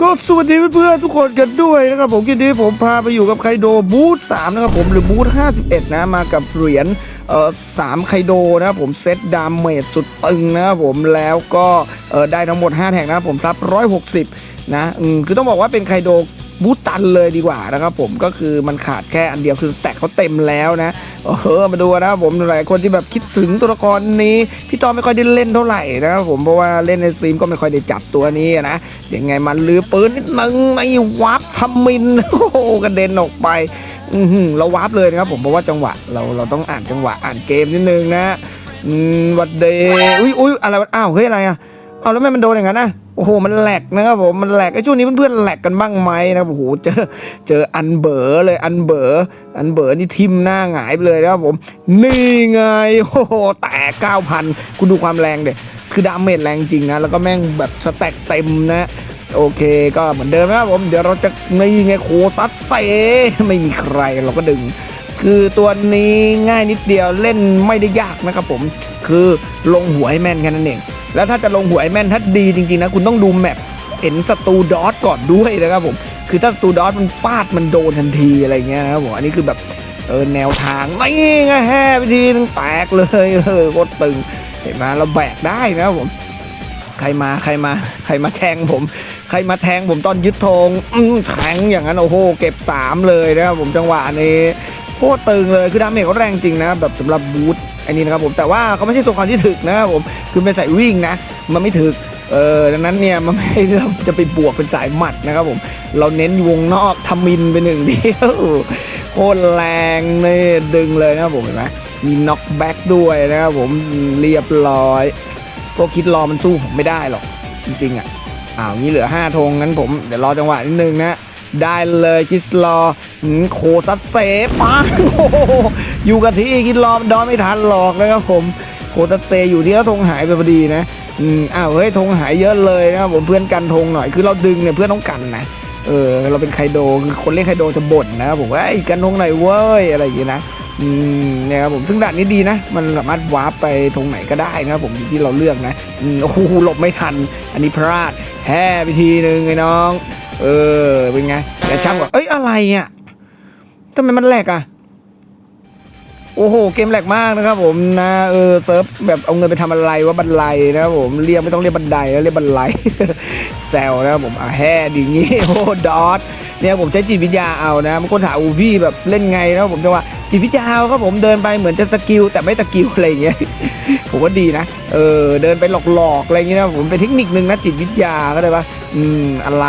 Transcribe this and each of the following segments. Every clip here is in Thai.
ก็สวัสดีเพื่อนๆทุกคนกันด้วยนะครับผมกินดีผมพาไปอยู่กับไคโดบูธ3นะครับผมหรือบูธ51นะมากับเหรียญเอ่อสามไคโดนะครับผมเซตดามเมจสุดตึงนะครับผมแล้วก็เออได้ทั้งหมด 5 แท็กนะครับผมซับ160นะอืมคือต้องบอกว่าเป็นไคโด บูตันเลยดีกว่านะครับผมก็คือมันขาดแค่อันเดียวคือสแต็กเขาเต็มแล้วนะเออมาดูนะครับผมหลายคนที่แบบคิดถึงตัวละครนี้ พี่ตอไม่ค่อยได้เล่นเท่าไหร่นะครับผมเพราะว่าเล่นในสตรีมก็ไม่ค่อยได้จับตัวนี้นะยังไงมันลือปืนนิดนึงในวับทำมินโอ้โหกระเด็นออกไปอืเราวับเลยนะครับผมเพราะว่าจังหวะเราเราต้องอ่านจังหวะอ่านเกมนิดนึงนะอืมวัดเดย์อุ้ยอุ้ยอะไรอ้าวเฮ้ยอะไรอะ เอาแล้วทำไมมันโดนอย่างนั้นนะโอ้โหมันแหลกนะครับผมมันแหลกไอ้ช่วงนี้เพื่อนๆแหลกกันบ้างไหมนะโอ้โหเจอเจออันเบอร์เลยอันเบอร์อันเบอร์นี่ทิมหน้าหงายไปเลยนะครับผมนี่ไงโอ้โหแตกเก้าพันคุณดูความแรงเด็ดคือดาเมจแรงจริงนะ แล้วก็แม่งแบบสแต็กเต็มนะโอเคก็เหมือนเดิมนะครับผมเดี๋ยวเราจะนี่ไงโคซัดเซไม่มีใครเราก็ดึง คือตัวนี้ง่ายนิดเดียวเล่นไม่ได้ยากนะครับผมคือลงหัวให้แม่นแค่นั้นเอง แล้วถ้าจะลงหัวให้แม่นถ้าดีจริงๆนะคุณต้องดูแมปเห็นศัตรูดอทก่อนด้วยนะครับผมคือถ้าศัตรูดอทมันฟาดมันโดนทันทีอะไรเงี้ยนะครับผมอันนี้คือแบบเออแนวทางนี่ไงแห่ไปทีนึงแตกเลยเออโคตรตึงเห็นไหมเราแบกได้นะครับผมใครมาใครมาใครมาแทงผม ใครมาแทงผมตอนยึดธงอื้อแทงอย่างนั้นโอ้โหเก็บ 3 เลยนะครับผมจังหวะนี้โคตรตึงเลยคือดาเมจเขาแรงจริงนะแบบสำหรับบูท อันนี้นะครับผมแต่ว่าเขาไม่ใช่ตัวละครที่ถึกนะครับผมคือเป็นสายวิ่งนะ มันไม่ถึกเออดังนั้นเนี่ยมันไม่เราจะไปบวกเป็นสายหมัดนะครับผม เราเน้นวงนอกทำมินไปหนึ่งเดียวโคตรแรงเลยดึงเลยนะครับผมเห็นไหมมีน็อกแบ็กด้วยนะครับผมเรียบร้อยพวกคิดรอมันสู้ผมไม่ได้หรอก จริงๆอะอ้าวงี้เหลือ 5 ธงงั้นผมเดี๋ยวรอจังหวะนิดนึงนะ ได้เลยคิดรอโคซัดเซปังอยู่กับที่คิดรอมดอนไม่ทันหรอกนะครับผมโคซัดเซอยู่ที่แล้วธงหายไปพอดีนะอืมอ้าวเฮ้ยธงหายเยอะเลยนะครับผมเพื่อนกันธงหน่อยคือเราดึงเนี่ยเพื่อนต้องกันนะเออเราเป็นไคโดคือคนเล่นไคโดจะบ่นนะครับผมว่าไอ้ยกันธงหน่อยเว้ยอะไรอย่างงี้นะอืมเนี่ยครับผมซึ่งด่านนี้ดีนะ มันสามารถวาร์ปไปตรงไหนก็ได้นะครับผมที่เราเลือกนะอืมโอ้โหหลบไม่ทัน อันนี้พลาดแห่ไปทีนึงไอ้น้อง เออเป็นไงแต่ช่างบอกเอ้ยอะไรอะทำไมมันแหลกอะโอ้โห เกมแหลกมากนะครับผมนะเออเซิร์ฟแบบเอาเงินไปทำอะไรว่าบันไลนะครับผมเรียกไม่ต้องเรียกบันไดแล้วเรียกบันไลแซวนะครับผมอะแห่ดีงี้โอ้ดอทเนี่ยผมใช้จิตวิทยาเอานะบางคนถามอูพี่แบบเล่นไงนะผมจะว่าจิตวิทยาครับผมเดินไปเหมือนจะสกิลแต่ไม่สกิลอะไรอย่างเงี้ย ผมว่าดีนะ เออ เดินไปหลอกๆ อะไรอย่างเงี้ยนะ ผมเป็นเทคนิคนึงนะจิตวิทยาก็ได้ปะอืม อะไร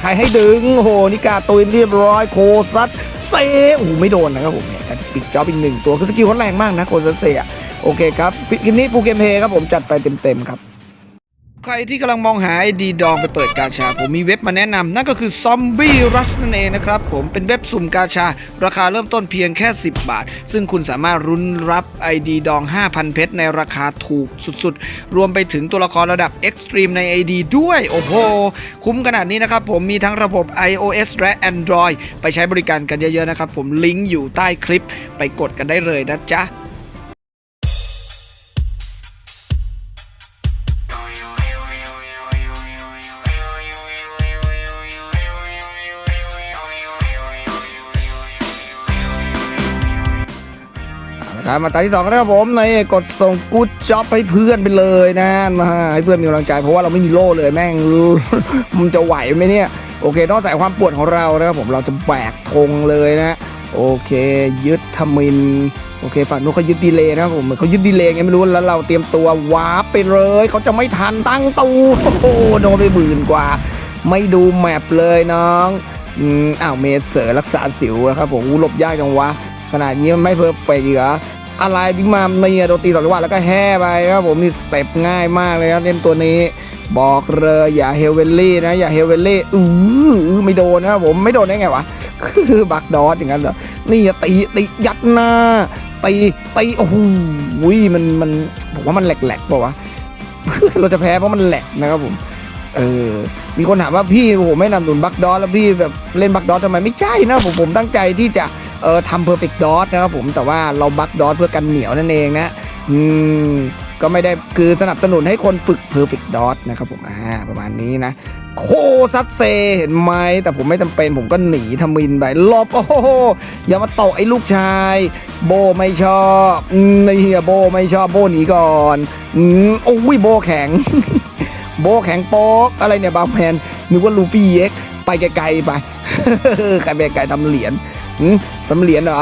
ใครให้ดึง โห นิกาตุยเรียบร้อย โคซัสเซโอ้โหไม่โดนนะครับผมเนี่ยการปิดจ็อบอีกหนึ่งตัว คือสกิลเขาแรงมากนะ โคซัสเซอะโอเคครับ คลิปนี้ฟูเกมเพย์ครับผมจัดไปเต็มๆครับ ใครที่กำลังมองหาไอดีดองไปเปิดกาชา ผมมีเว็บมาแนะนำนั่นก็คือ Zombie Rush นั่นเองนะครับผมเป็นเว็บสุ่มกาชา ราคาเริ่มต้นเพียงแค่ 10 บาท ซึ่งคุณสามารถรุนรับ ID ดอง 5,000 เพชรในราคาถูกสุดๆ รวมไปถึงตัวละครระดับ Extreme ใน ID ด้วย โอ้โห คุ้มขนาดนี้นะครับผมมีทั้งระบบ iOS และ Android ไปใช้บริการกันเยอะๆนะครับผมลิงก์อยู่ใต้คลิปไปกดกันได้เลยนะจ๊ะ ครับมาตาที่สองนะครับผมในกดส่งกู๊ดจ็อบให้เพื่อนไปเลยนะนะฮะให้เพื่อนมีกำลังใจเพราะว่าเราไม่มีโล่เลยแม่งมันจะไหวไหมเนี่ยโอเคต้องใส่ความปวดของเรานะครับผมเราจะแบกธงเลยนะ โอเคยึดทมินโอเคฝั่งนู้นเขายึดดีเลย์นะครับผมเหมือนเขายึดดีเลย์ไงไม่รู้แล้วเราเตรียมตัววาร์ปไปเลยเขาจะไม่ทันตั้งตูโอ้โหโดนไปหมื่นกว่า ไม่ดูแมปเลยน้องอืมอ้าวเมเสอร์รักษาสิวนะครับผมหลบยากจังวะขนาดนี้มันไม่เพอร์เฟกต์อีกเหรอ อะไรบิ๊กมามเนี่ยโดนตีสองจังหวะแล้วก็แห่ไปครับผมนี่สเต็ปง่ายมากเลยครับเล่นตัวนี้ บอกเลยอย่าเฮลเวลลี่นะอย่าเฮลเวลลี่อื้อไม่โดนนะครับผมไม่โดนได้ไงวะคือบักดอสอย่างนั้นเหรอนี่อย่าตีตียัดหน้าตีตีโอ้โหมันมันผมว่ามันแหลกๆเปล่าวะเราจะแพ้เพราะมันแหลกนะครับผมเออ มีคนถามว่าพี่โอ้โหไม่นำหนุนบักดอสแล้วพี่แบบเล่นบักดอสทำไมไม่ใช่นะผมผมตั้งใจที่จะ เออทำเพอร์เฟกต์ดอสนะครับผมแต่ว่าเราบักดอสเพื่อกันเหนียวนั่นเองนะอืมก็ไม่ได้คือสนับสนุนให้คนฝึกเพอร์เฟกต์ดอสนะครับผมอ่าประมาณนี้นะ โคซัดเซเห็นไหมแต่ผมไม่จำเป็นผมก็หนีทมินไปหลบโอ้โหอย่ามาตกไอ้ลูกชาย โบไม่ชอบอืมไอเฮียโบไม่ชอบโบหนีก่อนอืมโอ้ยโบแข็ง โบแข็งโป๊กอะไรเนี่ยบางแมนนึกว่าลูฟี่เอ็กไปไกลๆไปใครไปไกลทำเหรียญ อืมทำเหรียญเหรอ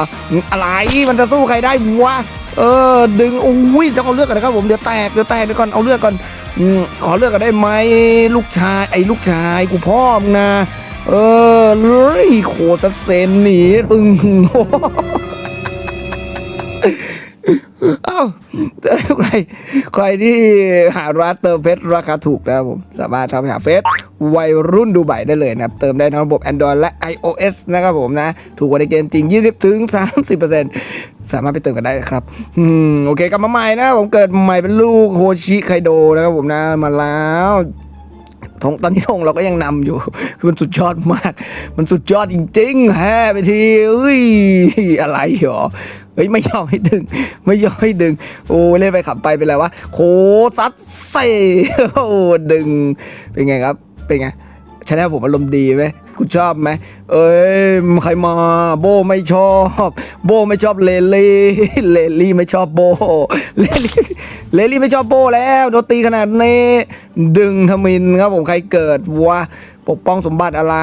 อะไรมันจะสู้ใครได้วะเออดึงอุ้ยจะเอาเลือกกันนะครับผมเดี๋ยวแตกเดี๋ยวแตกเดี๋ยวก่อนเอาเลือกก่อนอขอเลือกกันได้ไหมลูกชายไอ้ลูกชายกูพ่อมึงนะเออเฮ้ยโคสเซนหนีตึง เอ้าใครใครที่หาร้านเติมเพชรราคาถูกนะครับผม สามารถทำไปหาเฟซวัยรุ่นดูใบได้เลยนะครับ เติมได้ทั้งระบบ Android และ iOS นะครับผมนะ ถูกกว่าในเกมจริง 20ถึง30 สามารถไปเติมกันได้ครับ อืม โอเคกลับมาใหม่นะผมเกิดใหม่เป็นลูกโฮชิไคโดนะครับผมนะมาแล้วธงตอนนี้ธงเราก็ยังนำอยู่ คือมันสุดยอดมาก มันสุดยอดจริงๆแฮ่ไปทีเอ้ย อะไรหรอ เฮ้ยไม่ยอมให้ดึง ไม่ยอมให้ดึง โอ้เล่นไปขับไปเป็นไรวะโคซัดเซ่โอ้ดึงเป็นไงครับ เป็นไงชนะผมอารมณ์ดีไหมคุณชอบไหม เอ้ยใครมาโบไม่ชอบ โบไม่ชอบเลลี่เลลี่ไม่ชอบโบเลลี่เลลี่ไม่ชอบโบแล้วโดนตีขนาดนี้ ดึงทมินครับผมใครเกิดวะปกป้องสมบัติอะไร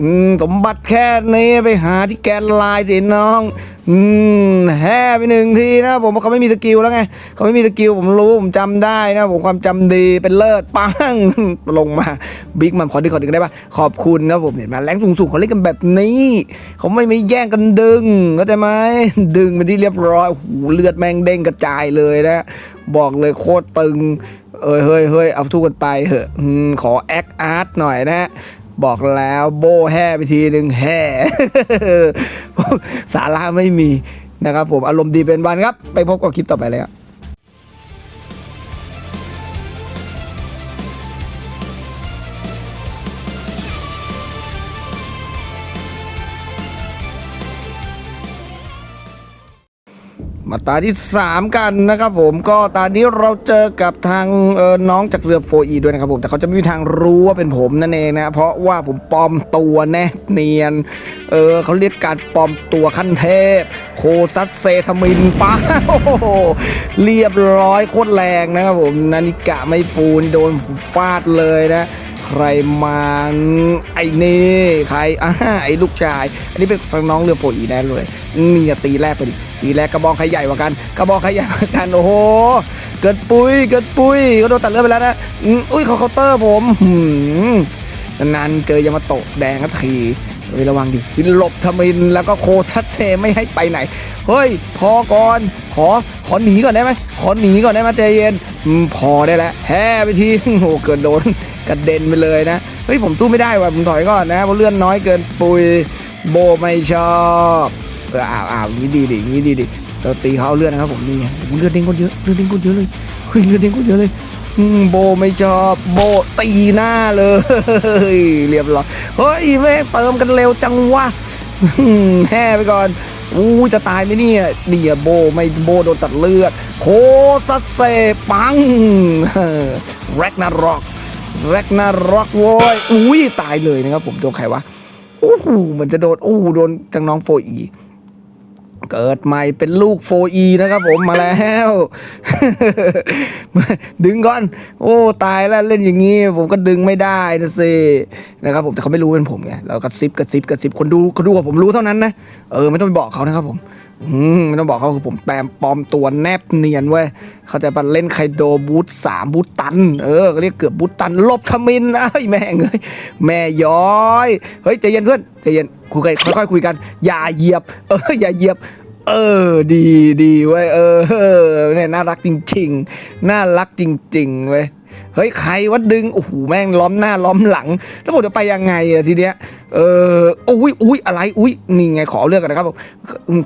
อืมสมบัติแค่นี้ไปหาที่แกนลน์สิน้อง อืมแห่ไปหนึ่งทีนะผมว่าเขาไม่มีสกิลแล้วไงเขาไม่มีสกิลผมรู้ผมจำได้นะผมความจำดีเป็นเลิศปังลงมาบิ๊กมันขอดึงขอดึงได้ปะขอบคุณนะผมเห็นไหมแรงสูงๆเขาเล่นกันแบบนี้เขาไม่ไม่แย่งกันดึงเข้าใจไหมดึงไปที่เรียบร้อยโอ้โหเลือดแมงเด้งกระจายเลยนะ บอกเลยโคตรตึงเอ้ยเฮ้ยเฮ้ยเอาทุกกันไปเหอะขอแอคอาร์ตหน่อยนะ บอกแล้วโบแห่ไปทีหนึ่งแห่สาระไม่มีนะครับผมอารมณ์ดีเป็นวันครับ ไปพบกับคลิปต่อไปเลยครับ มาตาที่ 3 กันนะครับผมก็ตอนนี้เราเจอกับทางเออน้องจากเรือโฟอีด้วยนะครับผม แต่เขาจะไม่มีทางรู้ว่าเป็นผมนั่นเองนะเพราะว่าผมปลอมตัวแนบเนียนเออเขาเรียกการปลอมตัวขั้นเทพโคซัสเซทมินป้าโอ้โหเรียบร้อยโคตรแรงนะครับผมนานิกะไม่ฟูนโดนฟาดเลยนะ ใครมาไอ้นี่ใครอ่าไอ้ลูกชาย อันนี้เป็นทางน้องเรือโฟอีแน่เลยนี่อะตีแรกไปดิตีแรกกระบอกใครใหญ่กว่ากันกระบอกใครใหญ่กว่ากันโอ้โหเกิดปุ้ยเกิดปุ้ยก็โดนตัดเลือดไปแล้วนะอุ้ยเขาเคาน์เตอร์ผมนานๆเจอยามาโตะแดงก็ที เฮ้ยระวังดิหลบทมินแล้วก็โคซัสเซไม่ให้ไปไหน เฮ้ย พอก่อน ขอ ขอหนีก่อนได้ไหม ขอหนีก่อนได้ไหมใจเย็นอพอได้แล้วแฮ่ไปทีโอ้เกิดโดนกระเด็นไปเลยนะ เฮ้ย ผมสู้ไม่ได้ว่ะ ผมถอยก่อนนะ เพราะเลื่อนน้อยเกินปุย โบไม่ชอบเอออ้าวอ้าวงี้ดีดิงี้ดีดิเราตีเขาเลื่อดนะครับผมนี่ไงเลือดเด้งคนเยอะเลือดเด้งคนเยอะเลย ฮ้ยเลือดเด้งคนเยอะเลยโบไม่ชอบโบตีหน้าเลย เรียบร้อยเฮ้ยแม่เติมกันเร็วจังวะแห่ไปก่อนอู้จะตายไหมเนี่ยเดียโบไม่โบโดนตัดเลือด โคซัสเซปังแร็กนารอกแร็กนารอกโว้ยอุ้ยตายเลยนะครับผมโดนใครวะโอ้โหเหมันจะโดนโอ้โหโดนจังน้องโฟอี เกิดใหม่เป็นลูก 4E นะครับผมมาแล้ว ดึงก่อน โอ้ ตายแล้วเล่นอย่างนี้ผมก็ดึงไม่ได้นะสินะครับผมแต่เขาไม่รู้เป็นผมไงเรากระซิบกระซิบกระซิบคนดูคนดูกับผมรู้เท่านั้นนะเออไม่ต้องไปบอกเขานะครับผมอืมไม่ต้องบอกเขาคือผมแปลปลอมตัวแนบเนียนเว้ยเขาจะมาเล่นไคโดบูทสามบูทตัน เออเรียกเกือบบูทตันลบทมินไอ้ยแม่เอ้ยแม่ย้อย เฮ้ยใจเย็นเพื่อนใจเย็น คุยกันค่อยๆคุยกัน อย่าเหยียบ เออ อย่าเหยียบ เออ ดีดีเว้ย เออ เนี่ยน่ารักจริง ๆ น่ารักจริง ๆ เว้ย เฮ้ย ใครวัดดึง โอ้โห แม่งล้อมหน้าล้อมหลัง แล้วผมจะไปยังไงอะทีเนี้ย เอออุ้ยอุ้ยอะไร อุ้ยนี่ไง ขอเลือกกันนะครับผม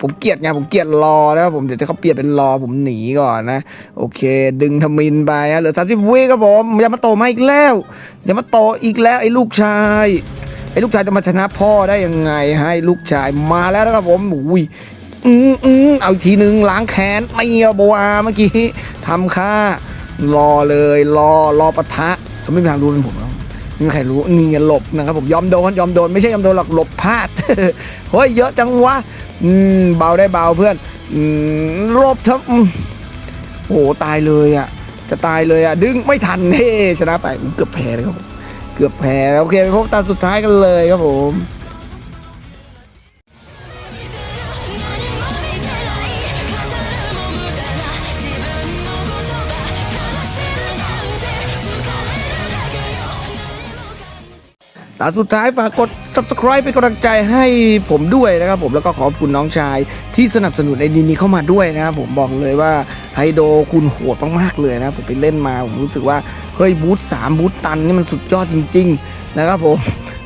ผมเกลียดไง ผมเกลียดรอนะครับผม เดี๋ยวถ้าเขาเปลี่ยนเป็นรอ ผมหนีก่อนนะ โอเค ดึงทมินไปฮะ เหลือสามสิบวิครับผมยามาโตมาอีกแล้วยามาโตอีกแล้วไอ้ลูกชาย ไอ้ลูกชายจะมาชนะพ่อได้ยังไงให้ลูกชายมาแล้วนะครับผมอุ้ยอืมอืมเอาอีกทีหนึ่งล้างแค้นไม่เอาโบอาเมื่อกี้ทำค่ารอเลยรอรอปะทะเขาไม่มีทางรู้เป็นผมหรอกไม่มีใครรู้นี่ไงหลบนะครับผมยอมโดนยอมโดนไม่ใช่ยอมโดนหรอกหลบพลาดเฮ้ยเยอะจังวะอืมเบาได้เบาเพื่อนอืมหลบทับโอ้ตายเลยอะจะตายเลยอะดึงไม่ทันเฮ้ชนะไปเกือบแพ้เลยครับผม กือบแพ้โอเคไปพบตาสุดท้ายกันเลยครับผมตาสุดท้ายฝากกด subscribe เป็นกำลังใจให้ผมด้วยนะครับผมแล้วก็ขอบคุณน้องชายที่สนับสนุนไอดีนี้เข้ามาด้วยนะครับผมบอกเลยว่า ไฮโดคุณโหดมากๆเลยนะผมไปเล่นมาผมรู้สึกว่าเฮ้ยบูธสามบูธตันนี่มันสุดยอดจริง ๆ นะครับผม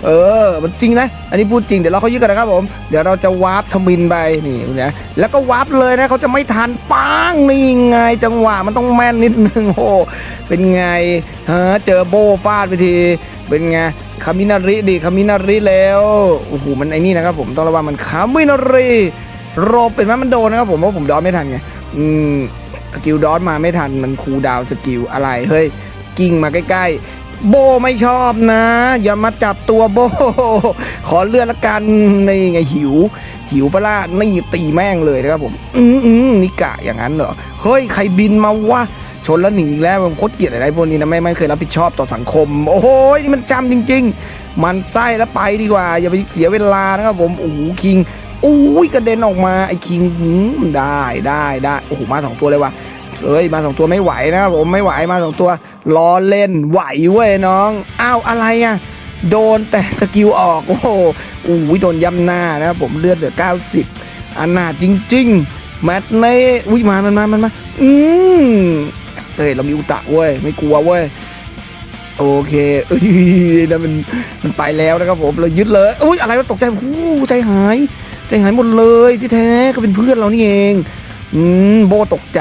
เออ มันจริงนะ อันนี้พูดจริง เดี๋ยวเราเขายึดกันนะครับผม เดี๋ยวเราจะวาร์ปทมินไป นี่นะ แล้วก็วาร์ปเลยนะ เขาจะไม่ทันปังนี่ไง จังหวะ มันต้องแม่นนิดนึง โอ้ เป็นไงฮะเจอโบฟาดไปที เป็นไงคามินาริดิคามินาริแล้ว โอ้โห มันไอ้นี่นะครับผม ต้องระวังมันคามินาริโรบเป็นไหมมันโดนนะครับผม เพราะผมดอนไม่ทันไง อืม สกิลดอนมาไม่ทันมันคูดาวสกิลอะไรเฮ้ยกิ้งมาใกล้ๆ โบไม่ชอบนะ อย่ามาจับตัวโบ ขอเลื่อนละกันนี่ไงหิว หิวปล่ะนี่ตีแม่งเลยนะครับผม อืมอืมนิกะอย่างนั้นเหรอ เฮ้ย ใครบินมาวะชนแล้วหนีอีกแล้วผมโคตรเกลียดอะไรพวกนี้นะไม่ไม่เคยรับผิดชอบต่อสังคม โอ้โหนี่มันจำจริง ๆ มันไส้แล้วไปดีกว่า อย่าไปเสียเวลานะครับผมโอ้โหคิงอุ้ยกระเด็นออกมาไอ้คิงได้ได้ได้โอ้โหมาสองตัวเลยว่ะ เอ้ยมาสองตัวไม่ไหวนะครับผมไม่ไหวมาสองตัวล้อเล่นไหวเว้ยน้องอ้าวอะไรอะโดนแต่สกิลออกโอ้โหอุ้ยโดนย่ำหน้านะครับผมเลือดเหลือ 90อันหนาจจริง ๆ แมตช์ในอุ้ยมามันมามันมาอืมเอ้ยเรามีอุตะเว้ยไม่กลัวเว้ยโอเคเอ้ยนั่นมันมันไปแล้วนะครับผมเรายึดเลยอุ้ยอะไรวะตกใจหูใจหายใจหายหมดเลยที่แท้ก็เป็นเพื่อนเรานี่เอง อืมโบตกใจ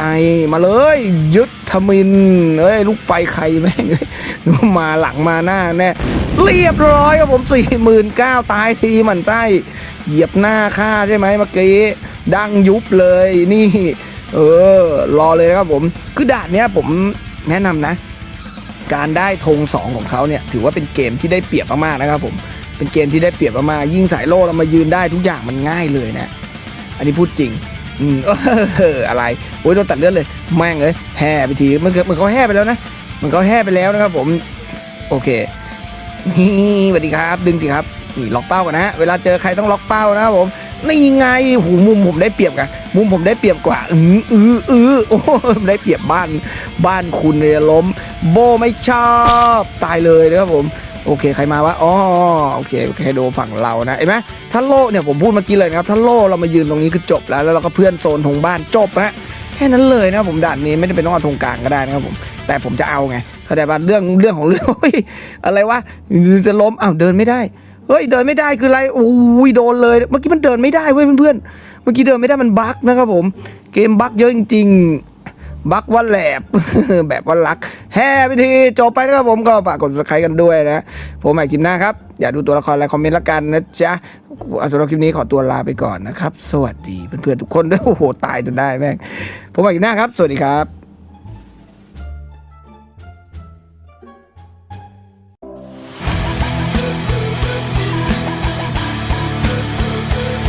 มาเลย ยึดทมินเอ้ยลูกไฟใครแม่งเอ้ยนึกว่ามาหลังมาหน้าแน่เรียบร้อยครับผมสี่หมื่นเก้าตายทีหมันไส้เหยียบหน้าฆ่าใช่ไหมเมื่อกี้ดังยุบเลยนี่ เออ รอเลยนะครับผม คือด่านเนี้ยผมแนะนำนะ การได้ธงสองของเขาเนี่ย ถือว่าเป็นเกมที่ได้เปรียบมากๆนะครับผมเป็นเกมที่ได้เปรียบมากๆยิ่งสายโล่เรามายืนได้ทุกอย่างมันง่ายเลยนะ อันนี้พูดจริง อืมเอออะไรโอ้ยโดนตัดเลือดเลยแม่งเลยแห่ไปทีมันเกิดมันเขาแห่ไปแล้วนะมันเขาแห่ไปแล้วนะครับ ผม โอเคนี่สวัสดีครับ ดึงสิครับนี่ล็อกเป้ากันนะเวลาเจอใครต้องล็อกเป้านะครับผมนี่ไงหูมุมผมได้เปรียบกันมุมผมได้เปรียบกว่าอืออืออือโอ้ได้เปรียบบ้านบ้านคุณเลยล้ม โบไม่ชอบ ตายเลยนะครับผม โอเคใครมาวะอ๋อโอเคโอเคโดฝั่งเรานะเห็นไหมถ้าโล่เนี่ยผมพูดเมื่อกี้เลยนะครับถ้าโล่เรามายืนตรงนี้คือจบแล้วแล้วเราก็เพื่อนโซนของบ้านจบฮะแค่นั้นเลยนะผมด่านนี้ไม่ได้เป็นต้องเอาธงกลางก็ได้นะครับผมแต่ผมจะเอาไงเข้าใจป่ะเรื่องเรื่องของเรื่องอะไรวะจะล้มอ้าวเดินไม่ได้เฮ้ยเดินไม่ได้คืออะไรโอ้ยโดนเลย เมื่อกี้มันเดินไม่ได้เว้ยเพื่อนๆเมื่อกี้เดินไม่ได้มันบั๊กนะครับผม เกมบั๊กเยอะจริงๆ บักว่าแหลบแบบว่ารัก แฮ่พิธีจบไปนะครับผมก็ฝากกด subscribe กันด้วยนะ ผมใหม่คลิปหน้าครับ อย่าดูตัวละครอะไรคอมเมนต์ละกันนะจ๊ะอะสำหรับคลิปนี้ขอตัวลาไปก่อนนะครับ สวัสดีเพื่อนๆทุกคนด้วยโอ้โหตายจนได้แม่งผมใหม่คลิปหน้าครับ สวัสดีครับ